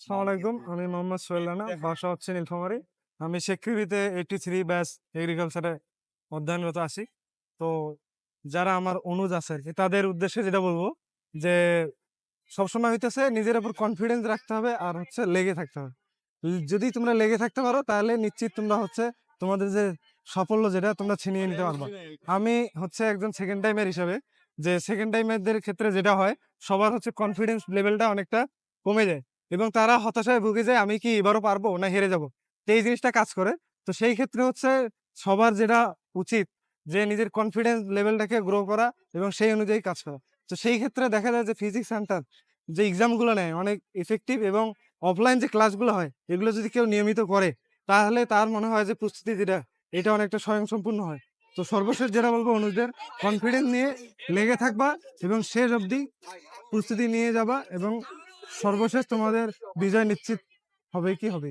আসসালামু আলাইকুম। আমি মোহাম্মদ সোহেল রানা বাসা হচ্ছে নীলফামারী। আমি শেখরিতে এইটি থ্রি ব্যাচ এগ্রিকালচারে অধ্যয়নরত আছি। তো যারা আমার অনুজ আছে তাদের উদ্দেশ্যে যেটা বলব যে সবসময় হইতেছে নিজের উপর কনফিডেন্স রাখতে হবে আর হচ্ছে লেগে থাকতে হবে। যদি তোমরা লেগে থাকতে পারো তাহলে নিশ্চিত তোমরা হচ্ছে তোমাদের যে সাফল্য যেটা তোমরা ছিনিয়ে নিতে পারবে। আমি হচ্ছে একজন সেকেন্ড টাইমের হিসাবে যে সেকেন্ড টাইমেরদের ক্ষেত্রে যেটা হয় সবার হচ্ছে কনফিডেন্স লেভেলটা অনেকটা কমে যায়। এবং তারা হতাশায় ভুগে যায়, আমি কি এবারও পারব না হেরে যাব? এই জিনিসটা কাজ করে। তো সেই ক্ষেত্রে হচ্ছে সবার যেটা উচিত যে নিজের কনফিডেন্স লেভেলটাকে গ্রো করা এবং সেই অনুযায়ী কাজ করা। তো সেই ক্ষেত্রে দেখা যায় যে ফিজিক্স সেন্টার যে এক্সামগুলো নেয় অনেক ইফেক্টিভ এবং অফলাইন যে ক্লাসগুলো হয়, এগুলো যদি কেউ নিয়মিত করে, তাহলে তার মনে হয় যে প্রস্তুতি যেটা, এটা অনেকটা স্বয়ংসম্পূর্ণ হয়। তো সর্বশেষ যেটা বলব অনুজদের কনফিডেন্স নিয়ে লেগে থাকবা এবং শেষ অবধি প্রস্তুতি নিয়ে যাবা এবং সর্বশেষ তোমাদের বিজয় নিশ্চিত হবে কি হবে?